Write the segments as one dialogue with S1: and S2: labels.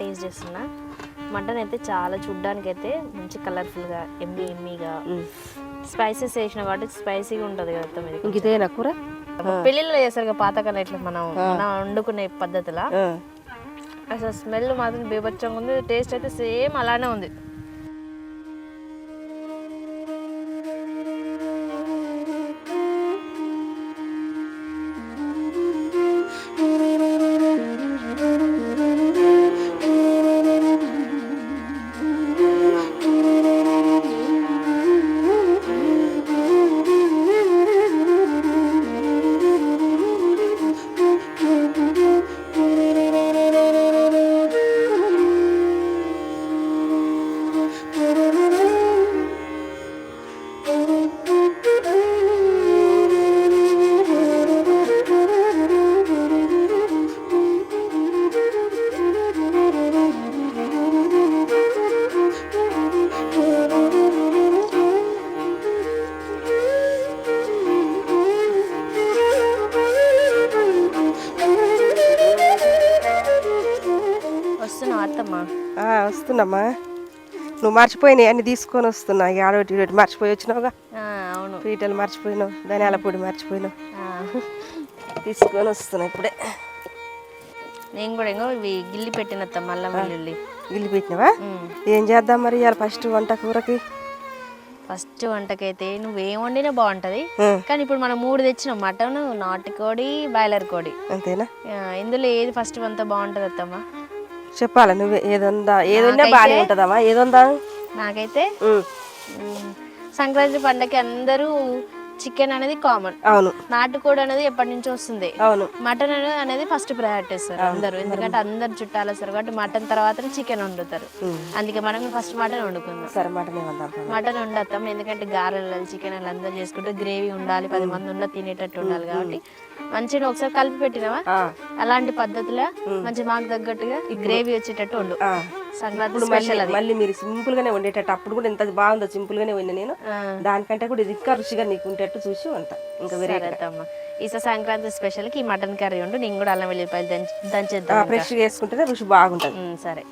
S1: Taste చేస్తున్నా. Mutton అయితే చాలా చూడ్డానికి అయితే మంచి కలర్ఫుల్గా ఎమ్మి ఎమ్మిగా స్పైసెస్ వేసిన కాబట్టి స్పైసీగా ఉంటుంది కదా ఇది
S2: కూర?
S1: పెళ్ళిళ్ళు చేస్తారు కదా పాతకాలం ఇట్లా మనం మనం వండుకునే పద్ధతిలా. అసలు స్మెల్ మాత్రం బీభత్సంగా ఉంది టేస్ట్ అయితే సేమ్ అలానే ఉంది.
S2: వస్తున్నామ్మా నువ్వు మర్చిపోయినాయి అన్ని తీసుకొని వస్తున్నా ఆడోటి ఈడోటి మర్చిపోయి వచ్చినావుగా?
S1: అవును.
S2: పీటలు మర్చిపోయినావు ధనియాల పొడి మర్చిపోయినావు. తీసుకొని వస్తున్నా ఇప్పుడే.
S1: నేను కూడా ఇంకో ఇవి గిల్లి పెట్టిన అల్లం వెల్లుల్లి
S2: గిల్లి పెట్టినావా. ఏం చేద్దాం మరి ఇవాళ ఫస్ట్ వంట కూరకి?
S1: ఫస్ట్ వంటకైతే నువ్వేం వండినా బాగుంటది. కానీ ఇప్పుడు మనం మూడు తెచ్చినాం మటన్ నాటుకోడి బాయిలర్ కోడి.
S2: అంతేనా?
S1: ఇందులో ఏది ఫస్ట్ అంత బాగుంటది అత్తమ్మ
S2: చెప్పాలా నువ్వే? ఏదుందా? ఏదున్నా బాగానే ఉంటుందమ్మా ఏదుందా?
S1: నాకైతే సంక్రాంతి పండగకి అందరూ చికెన్ అనేది కామన్.
S2: అవును.
S1: నాటుకోడి అనేది ఎప్పటి నుంచో వస్తుంది.
S2: అవును.
S1: మటన్ అనే- అనేది ఫస్ట్ ప్రయారిటీ ఇస్తారు అందరూ. ఎందుకంటే అందరు చుట్టాలు వస్తారు కాబట్టి మటన్ తర్వాత చికెన్ వండుతారు. అందుకే మనం ఫస్ట్ మటన్ వండుకుందాం.
S2: సరే మటనే.
S1: మటన్ వండుతాం ఎందుకంటే గారెలు చికెన్ అలా అందరూ చేసుకుంటే గ్రేవీ ఉండాలి పది మంది ఉన్న తినేటట్టు ఉండాలి కాబట్టి మంచిగా ఒకసారి కలిపి పెట్టినావా? అలాంటి పద్ధతిలో మంచి మాకు తగ్గట్టుగా గ్రేవీ వచ్చేటట్టు. సంక్రాంతి
S2: ఇప్పుడు మళ్ళీ మీరు సింపుల్ గానే వండేటట్టు. అప్పుడు కూడా ఎంత బాగుందో సింపుల్ గానే వండి నేను. దానికంటే కూడా ఇది ఇంకా రుచిగా నీకు ఉండేటట్టు చూసి వంట ఇంకా వేరే
S1: ఈసారి సంక్రాంతి స్పెషల్కి మటన్ కర్రీ ఉండు నేను కూడా అల్లం వెల్లిపాయలు దంచి దంచేద్దాం ఇంకా.
S2: ఫ్రెష్గా వేసుకుంటేనే రుచి బాగుంటుంది.
S1: సరే.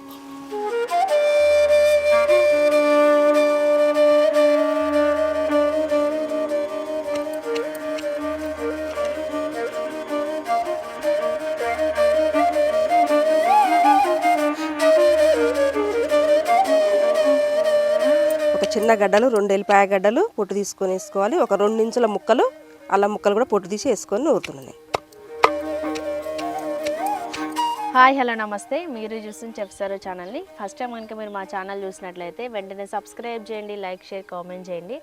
S2: చిన్న గడ్డలు రెండు ఎల్లిపాయ గడ్డలు పొట్టు తీసుకొని వేసుకోవాలి. ఒక రెండు ఇంచుల ముక్కలు అల్లం ముక్కలు కూడా పొట్టు తీసి వేసుకొని నూరుతున్నాను నేను.
S1: హాయ్ హలో నమస్తే. మీరు చూస్తున్న చెప్తారు ఛానల్ని. ఫస్ట్ టైం కనుక మీరు మా ఛానల్ చూసినట్లయితే వెంటనే సబ్స్క్రైబ్ చేయండి లైక్ షేర్ కామెంట్ చేయండి.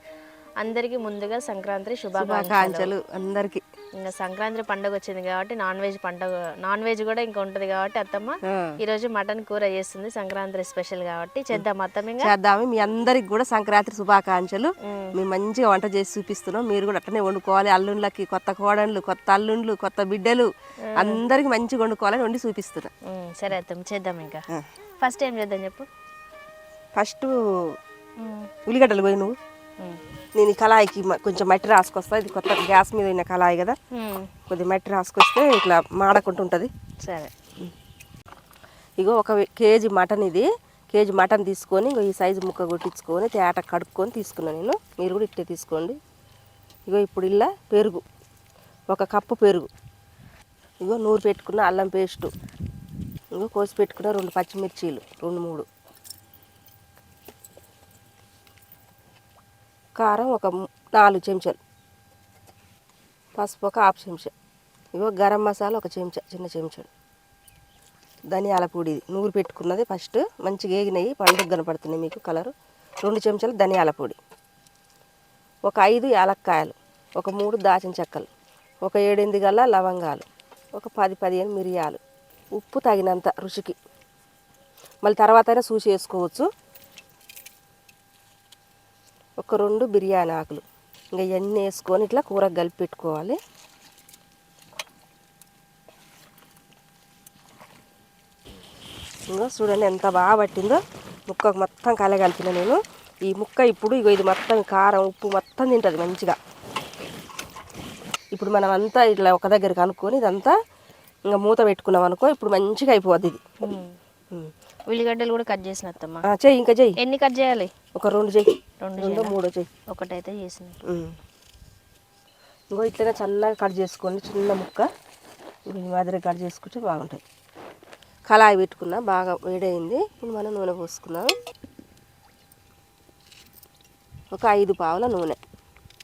S1: అందరికీ ముందుగా సంక్రాంతి శుభాకాంక్షలు
S2: అందరికి.
S1: ఇంకా సంక్రాంతి పండుగ వచ్చింది కాబట్టి నాన్ వెజ్ పండుగ నాన్ వెజ్ కూడా ఇంకా ఉంటుంది కాబట్టి అత్తమ్మ ఈ రోజు మటన్ కూర చేస్తుంది సంక్రాంతి స్పెషల్ కాబట్టి చేద్దాం అత్తమ్మ
S2: చేద్దాము. మీ అందరికి కూడా సంక్రాంతి శుభాకాంక్షలు. మేము మంచిగా వంట చేసి చూపిస్తున్నాం. మీరు కూడా అట్లనే వండుకోవాలి. అల్లుళ్ళకి కొత్త కోడళ్ళు కొత్త అల్లుండ్లు కొత్త బిడ్డలు అందరికి మంచిగా వండుకోవాలని వండి చూపిస్తున్నా.
S1: సరే అత్తమ్మ చేద్దాం ఇంకా. ఫస్ట్ ఏం చేద్దాం చెప్పు.
S2: ఫస్ట్ ఉల్లిగడ్డలు పోయి నువ్వు. నేను ఈ కళాయికి కొంచెం మట్టి రాసుకొస్తా. ఇది కొత్త గ్యాస్ మీద ఉన్న కళాయి కదా. కొద్ది మట్టి రాసుకొస్తే ఇట్లా మాడకుండా ఉంటుంది
S1: సరే.
S2: ఇగో ఒక కేజీ మటన్ ఇది. కేజీ మటన్ తీసుకొని ఇగో ఈ సైజు ముక్క కొట్టించుకొని తేట కడుక్కొని తీసుకున్నాను నేను. మీరు కూడా ఇట్టే తీసుకోండి. ఇగో ఇప్పుడు ఇలా పెరుగు. ఒక కప్పు పెరుగు. ఇగో నూరు పెట్టుకున్న అల్లం పేస్టు. ఇగో కోసి పెట్టుకున్న రెండు పచ్చిమిర్చీలు రెండు మూడు. కారం ఒక నాలుగు చెంచాలు. పసుపు ఒక హాఫ్ చెంచా. ఇగో గరం మసాలా ఒక చెంచా చిన్న చెంచాడు ధనియాల పొడి ఇది. నూరు పెట్టుకున్నది ఫస్ట్. మంచిగా ఏగినాయి పండుగ కనపడుతున్నాయి మీకు కలరు. రెండు చెంచాలు ధనియాల పొడి. ఒక ఐదు యాలక్కాయలు. ఒక మూడు దాచిన చెక్కలు. ఒక ఏడెనిమిది గల లవంగాలు. ఒక పది పదిహేను మిరియాలు. ఉప్పు తగినంత రుచికి. మళ్ళీ తర్వాత అయినా చూసి వేసుకోవచ్చు. ఒక రెండు బిర్యానీ ఆకులు. ఇంకా ఇవన్నీ వేసుకొని ఇట్లా కూర కలిపి పెట్టుకోవాలి ఇంకో చూడండి ఎంత బాగా పట్టిందో. ముక్కకు మొత్తం కలగలిపిన నేను. ఈ ముక్క ఇప్పుడు ఇగో ఇది మొత్తం కారం ఉప్పు మొత్తం తింటుంది మంచిగా. ఇప్పుడు మనం అంతా ఇట్లా ఒక దగ్గర కనుక్కొని ఇదంతా ఇంకా మూత పెట్టుకున్నాం అనుకో ఇప్పుడు మంచిగా అయిపోద్ది ఇది.
S1: ఉల్లిగడ్డలు కూడా కట్ చేసిన
S2: చెయ్యి ఇంకా చెయ్యి.
S1: ఎన్ని కట్ చేయాలి?
S2: ఒక రెండు చెయ్యి.
S1: రెండు?
S2: మూడో చెయ్యి
S1: ఒకటైతే చేసిన.
S2: ఇంకో ఇట్లనే సన్నగా కట్ చేసుకోండి చిన్న ముక్క మాదిరి కట్ చేసుకుంటే బాగుంటాయి. కళాయి పెట్టుకున్నా బాగా వేడైంది. ఇప్పుడు మనం నూనె పోసుకుందాం. ఒక ఐదు పావుల నూనె.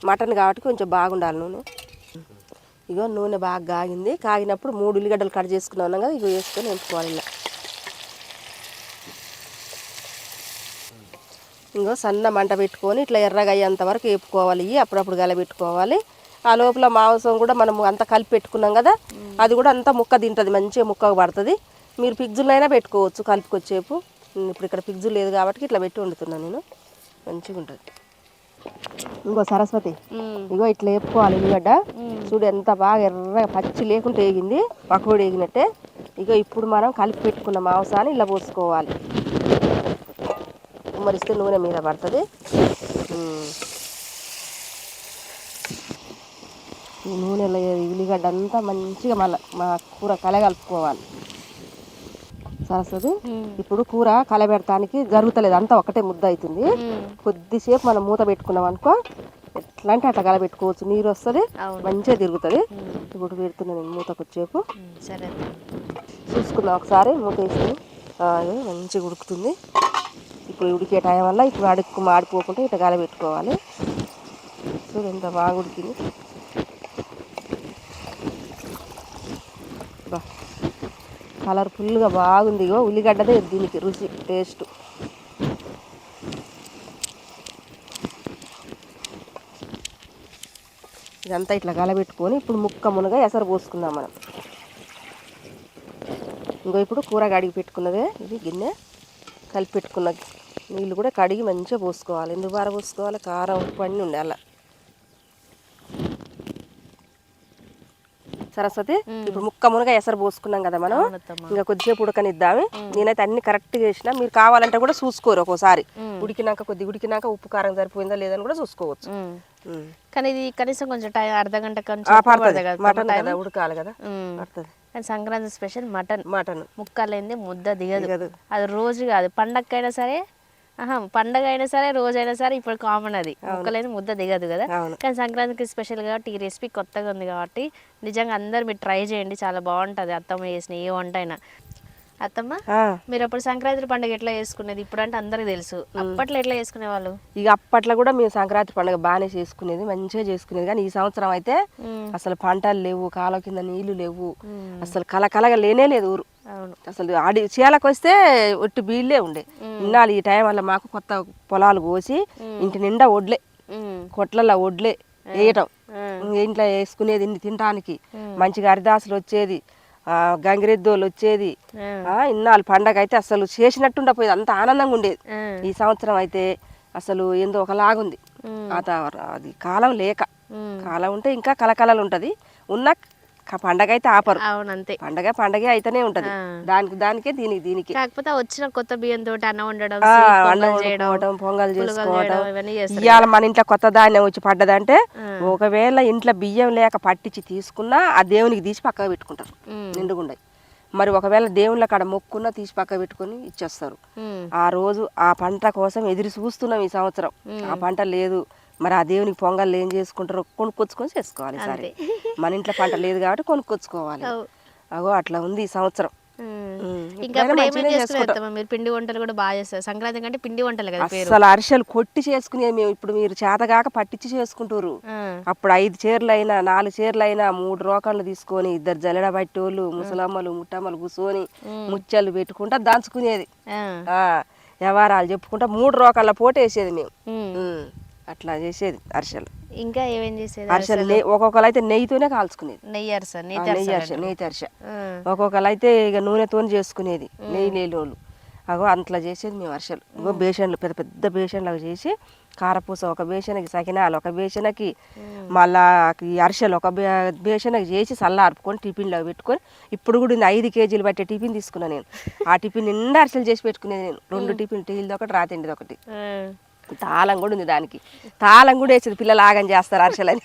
S2: మటన్ కాబట్టి కొంచెం బాగుండాలి నూనె. ఇగో నూనె బాగా కాగింది. కాగినప్పుడు మూడు ఉల్లిగడ్డలు కట్ చేసుకున్నాం కదా ఇగో వేసుకొని ఎంపుకోవాలి ఇలా. ఇంకో సన్న మంట పెట్టుకొని ఇట్లా ఎర్రగా అయ్యేంత వరకు వేపుకోవాలి. ఇవి అప్పుడప్పుడు గలబెట్టుకోవాలి. ఆ లోపల మాంసం కూడా మనం అంతా కలిపి పెట్టుకున్నాం కదా అది కూడా అంతా ముక్క తింటుంది మంచిగా ముక్కకు పడుతుంది. మీరు పిగ్జులైనా పెట్టుకోవచ్చు కలుపుకొచ్చేపు. ఇప్పుడు ఇక్కడ పిగ్జు లేదు కాబట్టి ఇట్లా పెట్టి వండుతున్నాను నేను. మంచిగా ఉంటుంది. ఇంకో సరస్వతి ఇగో ఇట్లా వేపుకోవాలి ఉల్లిగడ్డ. చూడు ఎంత బాగా ఎర్రగా పచ్చి లేకుండా వేగింది పకోడీ వేగినట్టే. ఇగో ఇప్పుడు మనం కలిపి పెట్టుకున్న మాంసాన్ని ఇలా పోసుకోవాలి. ఉమ్మరిస్తే నూనె మీద పడుతుంది. ఈ నూనెలో ఉల్లిగడ్డ అంతా మంచిగా మళ్ళీ మా కూర కలగలుపుకోవాలి సరస్వతి ఇప్పుడు కూర కలబెడటానికి జరుగుతలేదు. అంతా ఒకటే ముద్ద అవుతుంది. కొద్దిసేపు మనం మూత పెట్టుకున్నాం అనుకో ఎట్లా అంటే అట్లా కలబెట్టుకోవచ్చు నీరు వస్తుంది. మంచిగా తిరుగుతుంది. ఇప్పుడు పెడుతున్నాను నేను మూతకు వచ్చేపు
S1: సరే.
S2: చూసుకుందాం ఒకసారి. మూత వేసుకుని మంచిగా ఉడుకుతుంది. ఇప్పుడు ఉడికే టైం వల్ల ఇప్పుడు అడుక్కు మాడిపోకుండా ఇట్లా కలబెట్టుకోవాలి చూడు ఎంత బాగా ఉడికింది. బా. కలర్ఫుల్గా బాగుంది. ఇగో ఉల్లిగడ్డదే దీనికి రుచి టేస్ట్. ఇదంతా ఇట్లా కలబెట్టుకొని ఇప్పుడు ముక్క మునగ ఎసరు పోసుకుందాం మనం. ఇంకో ఇప్పుడు కూర కడిగి పెట్టుకున్నదే ఇది గిన్నె కలిపి పెట్టుకున్న నీళ్ళు కూడా కడిగి మంచిగా పోసుకోవాలి. ఎందుకు బార పోసుకోవాలి? కారం ఉప్పు అన్నీ ఉండే అలా. సరస్వతి ఇప్పుడు ముక్క మునగ ఎసరు పోసుకున్నాం కదా మనం. ఇంకా కొద్దిసేపు ఉడకనిద్దాము. నేనైతే అన్ని కరెక్ట్గా చేసిన. మీరు కావాలంటే కూడా చూసుకోరు ఒక్కోసారి. ఉడికినాక కొద్ది ఉడికినాక ఉప్పు కారం సరిపోయిందా లేదని కూడా చూసుకోవచ్చు.
S1: కానీ ఇది కనీసం కొంచెం టైం అర్ధ గంట
S2: మటన్. కదా ఉడకాలి కదా.
S1: ఉమ్.
S2: పడుతుంది.
S1: కానీ సంక్రాంతి స్పెషల్ మటన్.
S2: మటన్.
S1: ముక్కలేంది ముద్ద దిగదు. అది రోజు కాదు. పండగకైనా సరే పండగ అయినా సరే రోజైనా సరే ఇప్పుడు కామన్ అది. ముక్కలేని ముద్ద దిగదు కదా. కానీ సంక్రాంతికి స్పెషల్ కాబట్టి ఈ రెసిపీ కొత్తగా ఉంది కాబట్టి నిజంగా అందరు మీరు ట్రై చేయండి చాలా బాగుంటుంది. అత్తమ్మ చేసిన ఏ వంట అయినా. అత్తమ్మ. మీరు అప్పుడు సంక్రాంతి పండుగ ఎట్లా చేసుకునేది? ఇప్పుడు అంటే అందరికి తెలుసు. అప్పట్లో ఎట్లా చేసుకునే వాళ్ళు
S2: ఇక అప్పట్లో కూడా మేము సంక్రాంతి పండుగ బాగానే చేసుకునేది మంచిగా చేసుకునేది. కానీ ఈ సంవత్సరం అయితే అసలు పంటలు లేవు కాలువ కింద నీళ్ళు లేవు. అసలు కలకలగా లేనే లేదు ఊరు.
S1: అవును.
S2: అసలు ఆడి చీలకు వస్తే ఒట్టి బీళ్ళే ఉండే. ఇన్నాళ్ళు ఈ టైం వల్ల మాకు కొత్త పొలాలు కోసి ఇంటి నిండా వడ్లే.
S1: ఉమ్.
S2: కొట్లలో వడ్లే వేయటం. ఇంట్లో వేసుకునేది ఇన్ని తినడానికి మంచిగా హరిదాసులు వచ్చేది గంగిరెద్దోళ్ళు వచ్చేది. ఇన్నాళ్ళు పండగ అయితే అసలు చేసినట్టుండపోయేది అంత ఆనందంగా ఉండేది. ఈ సంవత్సరం అయితే అసలు ఏందో ఒకలాగుంది. వాతావరణం అది కాలం లేక. కాలం ఉంటే ఇంకా కలకలలు ఉంటది. ఉన్న పండగ అయితే ఆపరు.
S1: అవును అంతే
S2: పండగ పండగే అయితేనే ఉంటది. దానికి దానికే దీనికి దీనికి.
S1: కాకపోతే వచ్చిన కొత్త బియ్యం తోటి అన్నం వండడం sweet
S2: అన్నం
S1: పొంగల్ చేస్తారు.
S2: ఇవాళ మన ఇంట్లో కొత్త ధాన్యం వచ్చి పడ్డదంటే ఒకవేళ ఇంట్లో బియ్యం లేక పట్టించి తీసుకున్నా ఆ దేవునికి తీసి పక్కకు పెట్టుకుంటారు. నిండుగుండయి. మరి ఒకవేళ దేవుళ్ళ కాడ మొక్కున్నా తీసి పక్కకు పెట్టుకొని ఇచ్చేస్తారు. ఆ రోజు ఆ పంట కోసం ఎదురు చూస్తున్నాం ఈ సంవత్సరం. ఆ పంట లేదు. మరి ఆ దేవునికి పొంగల్ ఏం చేసుకుంటారో కొనుక్కొచ్చుకొని చేసుకోవాలి సరే. మన ఇంట్లో పంట లేదు కాబట్టి కొనుక్కొచ్చుకోవాలి. అగో అట్లా ఉంది ఈ సంవత్సరం.
S1: ఇంకా మీరు పిండి వంటలు కూడా బాగా చేస్తారు. సంక్రాంతి కంటే పిండి వంటలు కదా
S2: అసలు అరిసెలు కొట్టి చేసుకునేది మేము. ఇప్పుడు మీరు చేతగాక పట్టించి చేసుకుంటారు. అప్పుడు ఐదు చీరలు అయినా నాలుగు చీరలు అయినా మూడు రోకళ్ళు తీసుకొని ఇద్దరు జల్లెడ పట్టేవాళ్ళు ముసలమ్మలు ముట్టమ్మలు కూర్చొని ముచ్చలు పెట్టుకుంటా దంచుకునేది. వ్యవహారాలు చెప్పుకుంటా మూడు రోకళ్ళ పోటీ వేసేది మేము. అట్లా చేసేది అరిసెలు.
S1: ఇంకా ఏమేం చేసేది
S2: అరిసెలు ఒక్కొక్కరు అయితే నెయ్యితోనే కాల్చుకునేది.
S1: నెయ్యి అరస నెయ్యి
S2: అరిసె నెయ్యి అరిసె. ఒక్కొక్కరు అయితే ఇక నూనెతో చేసుకునేది నెయ్యి లేలోళ్ళు అగో అంతలా చేసేది మేము అరిసెలు. ఇగో బేషన్లు పెద్ద పెద్ద బేషన్లు చేసి కారపూస ఒక బేషన్కి సకినాలు ఒక బేషన్కి మళ్ళా అరిసెలు ఒక బేషన్కి చేసి చల్లార్పుకొని టిఫిన్లో పెట్టుకొని ఇప్పుడు కూడా ఇది ఐదు కేజీలు పట్టే టిఫిన్ తీసుకున్నాను నేను. ఆ టిఫిన్ నిండా అరిసెలు చేసి పెట్టుకునేది నేను. రెండు టిఫిన్ టీలది ఒకటి రాతిండిది ఒకటి. తాళం కూడా ఉంది దానికి. తాళం కూడా వేసేది పిల్లలు ఆగం చేస్తారు అరిసెలని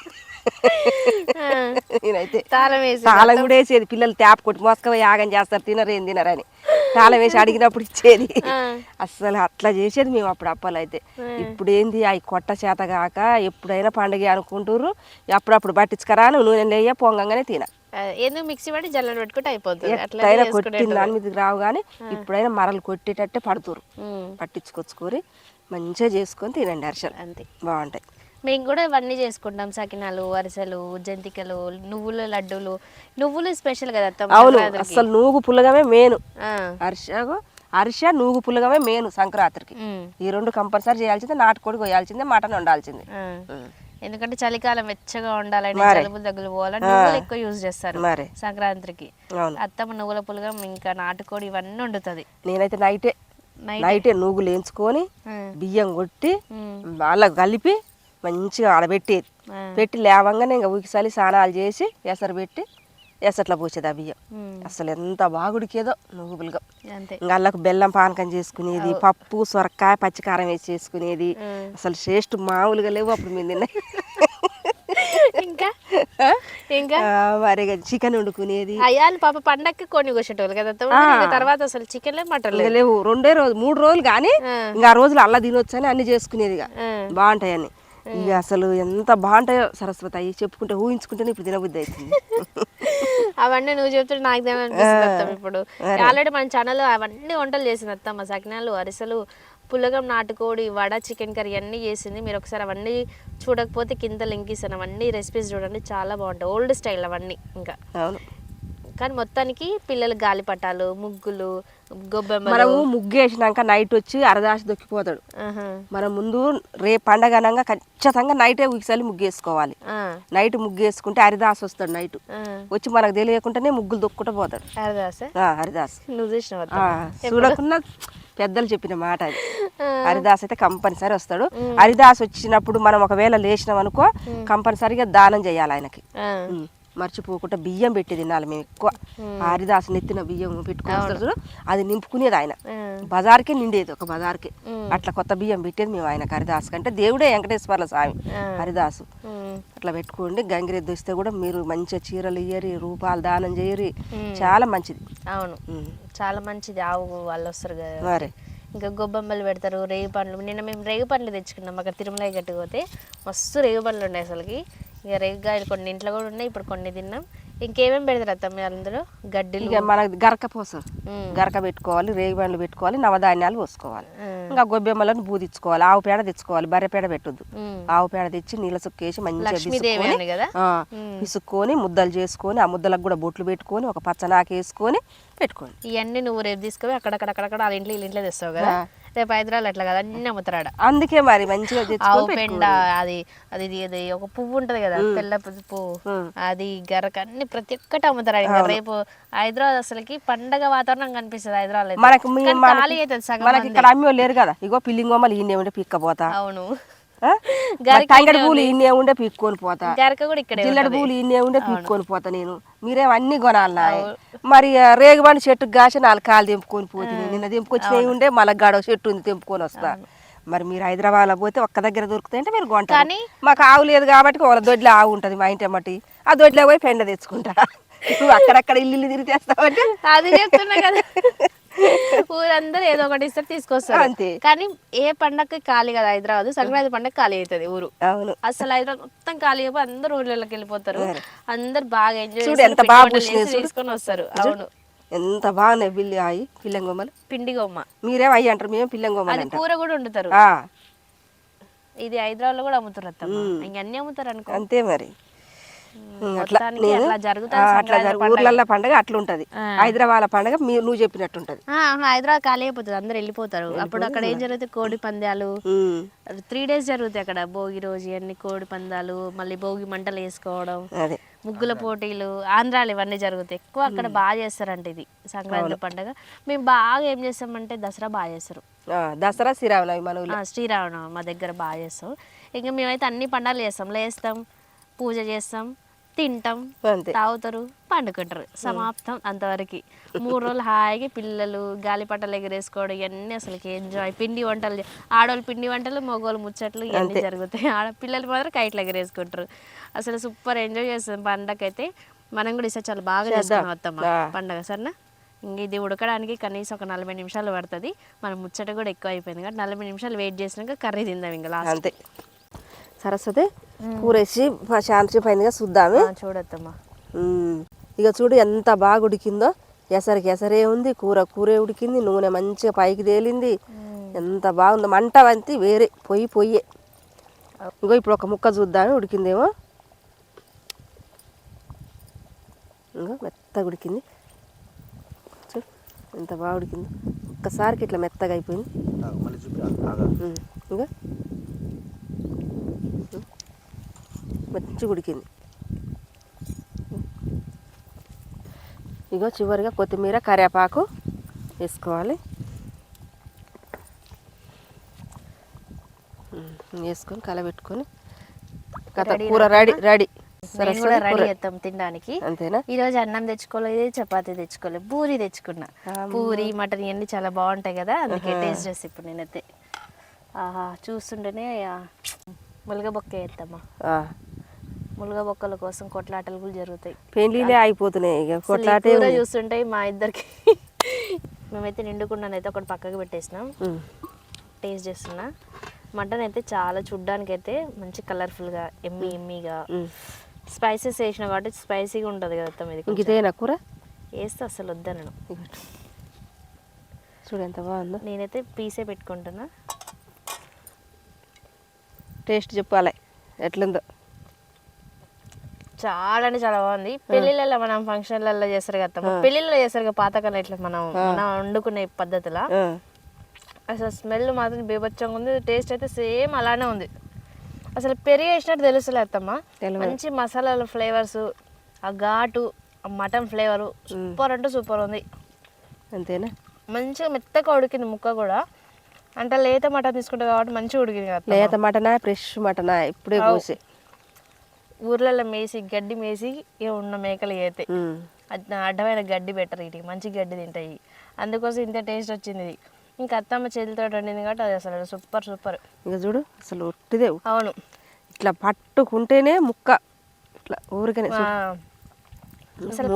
S2: నేనైతే
S1: తాళం వేసి
S2: తాళం కూడా వేసేది. పిల్లలు ట్యాప్ కొట్టి మోసుక యాగం చేస్తారు తినరు ఏం తినరని తాళం వేసి అడిగినప్పుడు ఇచ్చేది. అసలు అట్లా చేసేది మేము అప్పుడు అప్పలు అయితే. ఇప్పుడు ఏంది అవి కొట్ట చేత కాక ఎప్పుడైనా పండుగ అనుకుంటారు అప్పుడప్పుడు పట్టించుకరా నూనె లేయ పొంగంగానే తిన.
S1: ఎందుకు మిక్సీ పట్టి జల్లెడ పెట్టుకుంటే అయిపోతుంది. అట్లా
S2: ఎట్లయినా కొట్టిన దాని మీదకి రావు కానీ ఇప్పుడైనా మరలు కొట్టేటట్టే పడుతురు
S1: ఉమ్,
S2: పట్టించుకొచ్చుకొని మంచిగా చేసుకొని తినండి అరిసెలు
S1: అంతే.
S2: బాగుంటాయి.
S1: మేము కూడా ఇవన్నీ చేసుకుంటాం. సకినాలు అరిసెలు జంతికలు నువ్వుల లడ్డూలు. నువ్వులు స్పెషల్ కదా
S2: అవును. అసలు నూగు పుల్లగమే మేను
S1: ఆ,
S2: అరిసెకు అరిసె నూగు పుల్లగమే మేను సంక్రాంతికి. ఈ రెండు కంపల్సరీ చేయాల్సిందే నాటుకోడి కోయాల్సిందే మటన్ వండాల్సిందే.
S1: ఎందుకంటే చలికాలం వెచ్చగా ఉండాలని. జలుబు దగ్గులు పోవాలని నువ్వులు ఎక్కువ యూజ్ చేస్తారు సంక్రాంతికి. అత్తమ్మ నువ్వుల పులుగా ఇంకా నాటుకోడి ఇవన్నీ వండుతుంది.
S2: నేనైతే నైటే
S1: నైట్
S2: నూగులు వేయించుకొని బియ్యం కొట్టి అలా కలిపి మంచిగా ఆడబెట్టేది పెట్టి లేవంగానే ఇంకా ఉకిసలి స్నానాలు చేసి ఎసరు పెట్టి ఎసట్లా పోసేది ఆ బియ్యం. అసలు ఎంత బాగుడికేదో నువ్వులుగా ఇంకా అల్లకు బెల్లం పానకం చేసుకునేది పప్పు సొరకాయ పచ్చికారం వేసి చేసుకునేది. అసలు టేస్ట్ మామూలుగా లేవు అప్పుడు మేము తిన్నాయి
S1: ఇంకా? ఇంకా?
S2: మరి చికెన్ వండుకునేది.
S1: అయ్యాలు పాప పండక్కి కొన్ని కోసేటోళ్ళు కదా తర్వాత అసలు చికెన్లే మటన్
S2: లేవు రెండే రోజు మూడు రోజులు కానీ. ఇంకా ఆ రోజులు అల్లా తినొచ్చు అని అన్ని చేసుకునేది ఇక.
S1: ఆ.
S2: బాగుంటాయని. ఇక అసలు ఎంత బాగుంటాయో సరస్వతి అయ్యి చెప్పుకుంటే ఊహించుకుంటేనే ఇప్పుడు తినబుద్ధి అవుతుంది.
S1: అవన్నీ నువ్వు చెప్తుంటే నాకు తినాలనిపిస్తుంది ఇప్పుడు. ఆల్రెడీ మన ఛానల్ అవన్నీ వంటలు చేసింది అత్తమ్మ. సకినాలు అరిసెలు పుల్లగం నాటుకోడి వడ చికెన్ కర్రీ అన్నీ చేసింది. మీరు ఒకసారి అవన్నీ చూడకపోతే కింద లింక్ ఇస్తాను. అవన్నీ రెసిపీస్ చూడండి. చాలా బాగుంటాయి. ఓల్డ్ స్టైల్ అవన్నీ ఇంకా.
S2: అవును.
S1: కానీ మొత్తానికి పిల్లలు గాలిపటాలు ముగ్గులు గొబ్బెమ్మలు.
S2: మనము ముగ్గు వేసినాక నైట్ వచ్చి అరదాసి దొక్కిపోతాడు. మనం ముందు రేపు పండగ అనగా ఖచ్చితంగా నైటే ఉగిసలి ముగ్గు వేసుకోవాలి. నైట్ ముగ్గు వేసుకుంటే హరిదాస్ వస్తాడు నైట్. వచ్చి మనకు తెలియకుండానే ముగ్గులు దొక్కుంటూ పోతాడు.
S1: అరదాసా?
S2: ఆ, హరిదాస్
S1: నువ్వు చూసినావు?
S2: ఆ, చూడకున్నా పెద్దలు చెప్పిన మాట అది. హరిదాస్ అయితే కంపల్సరీ వస్తాడు. హరిదాస్ వచ్చినప్పుడు మనం ఒకవేళ లేచినాం అనుకో కంపల్సరీగా దానం చేయాలి ఆయనకి. మర్చిపోకుండా బియ్యం పెట్టి తినాలి మేము ఎక్కువ. హరిదాస్ నెత్తిన బియ్యం పెట్టుకుని అది నింపుకునేది ఆయన. బజార్కే నిండేది ఒక బజార్కే. అట్లా కొత్త బియ్యం పెట్టేది మేము ఆయన హరిదాస్ కంటే దేవుడే వెంకటేశ్వర్ల స్వామి హరిదాసు. అట్లా పెట్టుకోండి గంగిరెద్దు వస్తే కూడా మీరు మంచిగా చీరలు ఇయ్యరి రూపాయలు దానం చేయరి. చాలా మంచిది.
S1: అవును. చాలా మంచిది ఆవు వాళ్ళు వస్తారు కదా.
S2: మరి.
S1: ఇంకా గొబ్బెమ్మలు పెడతారు రేగు పండ్లు. నిన్న మేము రేగు పండ్లు తెచ్చుకున్నాం అక్కడ తిరుమల గట్టుకు పోతే. మస్తు రేగు పండ్లు ఉన్నాయి అసలుకి. ఇక రేగుగాయలు కొన్ని ఇంట్లో కూడా ఉన్నాయి ఇప్పుడు కొన్ని తిన్నాం. ఇంకేమేమి పెడతారు అత్తమ్మ అందులో? గడ్డిలు?
S2: ఇక మనకి గరక
S1: ఉమ్.
S2: గరక పెట్టుకోవాలి రేగిబండ్లు పెట్టుకోవాలి నవధాన్యాలు పోసుకోవాలి. ఇంకా గొబ్బెమ్మలను బూదిచ్చుకోవాలి ఆవు పేడ తెచ్చుకోవాలి బర్రె పేడ పెట్టొద్దు. ఆవు పేడ తెచ్చి నీళ్ళ సుక్కేసి మంచిగా పిసుక్కొని, ముద్దలు చేసుకొని ఆ ముద్దలకు కూడా బొట్లు పెట్టుకొని ఒక పచ్చనాకు వేసుకొని పెట్టుకోండి.
S1: ఇవన్నీ నువ్వు రేపు తీసుకుపోయి అక్కడక్కడ అక్కడక్కడ వాళ్ళ ఇంట్లో వీళ్ళ ఇంట్లో తెస్తావు కదా? రేపు హైదరాబాద్ అట్లా కదా అన్ని అమ్ముతారాడ.
S2: అందుకే మరి మంచిగా
S1: ఆవు పెండ అది అది ఇది- అది ఒక పువ్వు ఉంటది కదా తెల్ల పు- పువ్వు. అది గరక అన్ని ప్రతి ఒక్కటి అమ్ముతారు రేపు హైదరాబాద్ అసలుకి పండగ వాతావరణం కనిపిస్తుంది హైదరాబాద్.
S2: మనకు మనకి-
S1: ఖాళీ అవుతుంది సగం
S2: మనకి
S1: మంది.
S2: ఇక్కడ అమ్మి లేరు కదా. ఇగో పిల్లింగోమలు ఈయనే ఉండే పిక్కపోతా.
S1: అవును.
S2: తంగడి పూలు ఈయనే ఉండే పిక్కొని పోతా. జిల్లడి
S1: ఉంటది.
S2: పూలు ఇన్నే ఉండే పీక్కొని పోతా నేను. మీరేం అన్ని కొనాలి నాయ. మరి రేగుబండి చెట్టుకు కాసి నాలుగు కాలు తెంపుకొని పోతుంది నిన్న తెంపుకొచ్చినవి ఉండే మళ్ళీ గడవ చెట్టు ఉంది తెంపుకొని వస్తా. మరి మీరు హైదరాబాద్లో పోతే ఒక్క దగ్గర దొరుకుతాయంటే మీరు కొంటారు. మాకు ఆవు లేదు కాబట్టి వాళ్ళ దొడ్లో ఆవు ఉంటుంది మా ఇంటి అమ్మటి. ఆ దొడ్లో పోయి పెండ తెచ్చుకుంటా. నువ్వు అక్కడక్కడ ఇల్లు ఇల్లు తిరిగి తెస్తావంటే?
S1: అది చెప్తున్నా కదా. ఊరందరూ ఏదో ఒకటి ఇస్తారు తీసుకొస్తారు.
S2: అంతే.
S1: కానీ ఏ పండగకి ఖాళీ కదా హైదరాబాద్? సంక్రాంతి పండగ ఖాళీ అవుతుంది ఊరు.
S2: అవును.
S1: అసలు హైదరాబాద్ మొత్తం ఖాళీ అయిపోయి అందరు ఊర్లలోకి వెళ్ళిపోతారు. అందరు బాగా ఎంజాయ్
S2: ఎంత బాగా.
S1: తీసుకొని వస్తారు. అవును.
S2: ఎంత బాగున్నాయి బిల్లి అవి పిల్లంగొమ్మలు
S1: పిండి గొమ్మ.
S2: మీరేం అయ్యి అంటారు? మేము అంటారు
S1: కూర కూడా వండుతారు. ఇది హైదరాబాద్లో కూడా అమ్ముతారు ఇంక అన్ని అమ్ముతారు అనుకో.
S2: అంతే మరి. అట్లా నేను
S1: అట్లా జరుగుతుంది
S2: జరుగు ఊర్లల్లో పండగ అట్లా ఉంటది హైదరాబాద్ పండగ మీరు నువ్వు చెప్పినట్టు ఉంటది
S1: హైదరాబాద్ ఖాళీ అయిపోతుంది అందరు వెళ్ళిపోతారు. అప్పుడు అక్కడ ఏం జరుగుతాయి? కోడి పందాలు. త్రీ డేస్ జరుగుతాయి అక్కడ భోగి రోజు అన్ని కోడి పందాలు మళ్ళీ భోగి మంటలు వేసుకోవడం
S2: అదే.
S1: ముగ్గుల పోటీలు ఆంధ్రాలు ఇవన్నీ జరుగుతాయి. ఎక్కువ అక్కడ బాగా చేస్తారంట ఇది సంక్రాంతి పండుగ. మేము బాగా ఏం చేస్తామంటే దసరా బాగా చేస్తారు.
S2: దసరా శ్రీరామనవి మన ఊళ్ళో
S1: ఆ, శ్రీరామనవమి మా దగ్గర బాగా చేస్తాం ఇంకా మేమైతే అన్ని పండుగలు చేస్తాం. లేస్తాం పూజ చేస్తాం. తింటాం
S2: అంతే.
S1: తాగుతారు పండుకుంటారు. సమాప్తం అంతవరకు. మూడు రోజులు హాయిగా పిల్లలు గాలిపటాలు ఎగరేసుకోవడం ఇవన్నీ అసలుకి ఎంజాయ్ పిండి వంటలు ఆడవాళ్ళు పిండి వంటలు మగవాళ్ళు ముచ్చట్లు ఇవన్నీ జరుగుతాయి. ఆడ పిల్లలు మాత్రం కైట్లు ఎగరేసుకుంటారు. అసలు సూపర్ ఎంజాయ్ చేస్తాం. పండగకైతే మనం కూడా ఇస్తే చాలా బాగా అత్తమ్మ
S2: ఆ.
S1: పండగ సరేనా? ఇంక ఇది ఉడకడానికి కనీసం ఒక నలభై నిమిషాలు పడుతుంది. మనం ముచ్చట కూడా ఎక్కువ అయిపోయింది. కాబట్టి నలభై నిమిషాలు వెయిట్ చేసినాక కర్రీ తిందాం ఇంకా లాస్ట్
S2: అంతే. సరస్వతి కూర వేసి శాంతి పైనగా చూద్దాము.
S1: చూడత్తమ్మా
S2: ఉమ్. ఇక చూడు ఎంత బాగా ఉడికిందో. ఎసరికి ఎసరే ఉంది కూర కూరే ఉడికింది నూనె మంచిగా పైకి తేలింది. ఎంత బాగుందో. మంట వంతి వేరే పొయ్యి పొయ్యే. ఇంకో ఇప్పుడు ఒక ముక్క చూద్దాము ఉడికిందేమో. ఇంకో మెత్తగా ఉడికింది. చూడు ఎంత బాగా ఉడికింది. ఒక్కసారికి ఇట్లా మెత్తగా అయిపోయింది. ఇంకా. మంచిగా ఉడికింది. ఇగో చివరిగా కొత్తిమీర కరివేపాకు వేసుకోవాలి. వేసుకొని కలబెట్టుకొని కూర రెడీ రెడీ.
S1: నేను కూడా రెడీ చేస్తాం తినడానికి.
S2: అంతేనా?
S1: ఈ రోజు అన్నం తెచ్చుకోలేదు చపాతీ తెచ్చుకోలేదు పూరి తెచ్చుకున్నా. పూరి మటన్ ఇవన్నీ చాలా బాగుంటాయి కదా అందుకే టేస్ట్ చేసి ఇప్పుడు నేనైతే. ఆహా చూస్తుంటేనే ఆ, ములగ బొక్క వేస్తామా ములగ బొక్కల కోసం కొట్లాటలు కూడా జరుగుతాయి.
S2: పెండ్లీలే అయిపోతున్నాయి ఇక కొట్లాటే.
S1: చూస్తుంటే మా ఇద్దరికి. మేమైతే నిండుకున్నానైతే ఒకటి పక్కకు పెట్టేసినాం. టేస్ట్ చేస్తున్నా. మటన్ అయితే చాలా చూడ్డానికి అయితే మంచి కలర్ఫుల్గా ఎమ్మి ఎమ్మిగా. స్పైసెస్ వేసిన కాబట్టి స్పైసీగా ఉంటుంది కదా అత్తం ఇది.
S2: ఇదేనా కూర?
S1: వేస్తే అసలు వద్దనను
S2: ఇగో. చూడు ఎంత బాగుందో.
S1: నేనైతే పీసే పెట్టుకుంటున్నా.
S2: టేస్ట్ చెప్పాలి. ఎట్లుందో.
S1: చాలా అంటే చాలా బాగుంది. పెళ్ళిళ్ళలో మనం ఫంక్షన్లలో చేస్తారు కదా పెళ్ళిళ్ళలో చేస్తారు కదా పాతకాలం ఇట్లా మనం మనం వండుకునే పద్ధతిలో. అసలు స్మెల్ మాత్రం బీభత్సంగా ఉంది. టేస్ట్ అయితే సేమ్ అలానే ఉంది. అసలు పెరిగి వేసినట్టు అత్తమ్మ.
S2: తెలవదు.
S1: మంచి మసాలాల ఫ్లేవర్స్ ఆ ఘాటు ఆ మటన్ ఫ్లేవరు సూపర్ అంటే సూపర్ ఉంది.
S2: అంతేనా?
S1: మంచిగా మెత్తగా ఉడికింది ముక్క కూడా. అంటే లేత మటన్ తీసుకుంటా కాబట్టి మంచిగా ఉడికింది.
S2: లేత మటనా ఫ్రెష్ మటనా? ఇప్పుడే
S1: అవు. ఊర్లలో మేసి గడ్డి మేసి ఉన్న మేకలు అయితే అడ్డమైన గడ్డి బెటర్ వీటికి మంచి గడ్డి తింటాయి. అందుకోసం ఇంత టేస్ట్ వచ్చింది. ఇది ఇంకా అత్తమ్మ చేతితో వండింది కాబట్టి అది అసలు సూపర్ సూపర్.
S2: ఇక చూడు అసలు ఒట్టిదే
S1: అవును.
S2: ఇట్లా పట్టుకుంటేనే ముక్క. ఇట్లా ఊరికనే
S1: ఆ, అసలు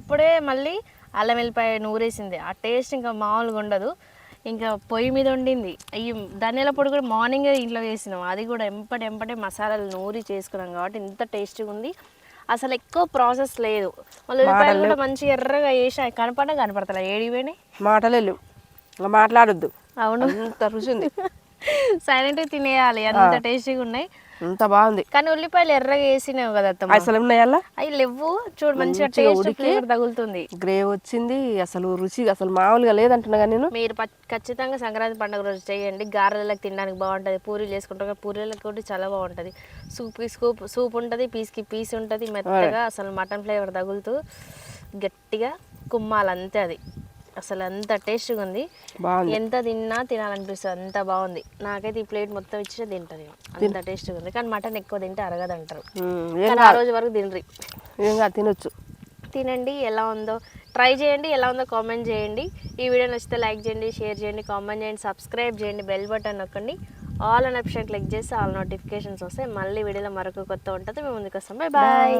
S1: అప్పుడే మళ్ళీ అల్లం వెల్లిపాయ నూరేసింది. ఆ టేస్ట్ ఇంకా మామూలుగా ఉండదు. ఇంకా పొయ్యి మీద వండింది. ఈ ధనియాల పొడి కూడా మార్నింగ్ ఇంట్లో చేసినాం అది కూడా ఎంపటి ఎంపటే మసాలాలు నూరి చేసుకున్నాం కాబట్టి ఇంత టేస్టీగా ఉంది. అసలు ఎక్కువ ప్రాసెస్ లేదు. మళ్ళీ ఉల్లిపాయలు కూడా మంచి ఎర్రగా వేసి కనపడ కనపడతా ఏడి పోయినాయి?
S2: మాటలే లేవు. ఇంకా మాట్లాడొద్దు.
S1: అవును.
S2: అంత రుచి ఉంది.
S1: సైలెంట్గా తినేయాలి. అంత టేస్టీగా ఉన్నాయి.
S2: అంత బాగుంది.
S1: కానీ ఉల్లిపాయలు ఎర్రగా వేసినావు కదా
S2: అసలు ఉన్నాయల్లా
S1: అవి లేవు చూడు మంచిగా టేస్ట్
S2: ఉడికి
S1: ఫ్లేవర్ తగులుతుంది.
S2: గ్రేవ్ వచ్చింది. అసలు రుచి అసలు మామూలుగా లేదంటున్నా కానీ నేను.
S1: మీరు ఖచ్చితంగా సంక్రాంతి పండుగ రోజు చేయండి. గారెలకు తినడానికి బాగుంటుంది. పూరీలు కదా, పూరీలకు కూడా చాలా బాగుంటుంది. సూప్ స్కూప్ సూప్ ఉంటుంది పీస్కి పీస్ ఉంటుంది. మెత్తగా అసలు మటన్ ఫ్లేవర్ తగులుతూ గట్టిగా కుమ్మాలి అంతే అది. అసలు అంత టేస్ట్గా ఉంది ఎంత తిన్నా తినాలనిపిస్తుంది అంత బాగుంది. నాకైతే ఈ ప్లేట్ మొత్తం ఇచ్చినా తింటాను నేను. అంత టేస్ట్గా ఉంది కానీ మటన్ ఎక్కువ తింటే అరగదంటారు. కానీ ఆ రోజు వరకు తినరి.
S2: తినొచ్చు.
S1: తినండి ఎలా ఉందో. ట్రై చేయండి ఎలా ఉందో కామెంట్ చేయండి. ఈ వీడియో నచ్చితే లైక్ చేయండి షేర్ చేయండి కామెంట్ చేయండి సబ్స్క్రైబ్ చేయండి బెల్ బటన్ నొక్కండి. ఆల్ అన్ ఆప్షన్ క్లిక్ చేస్తే ఆల్ నోటిఫికేషన్స్ వస్తాయి. మళ్ళీ వీడియోలో మరొక కొత్త ఉంటుంది. మేము ముందుకు వస్తాం బాయ్. బాయ్.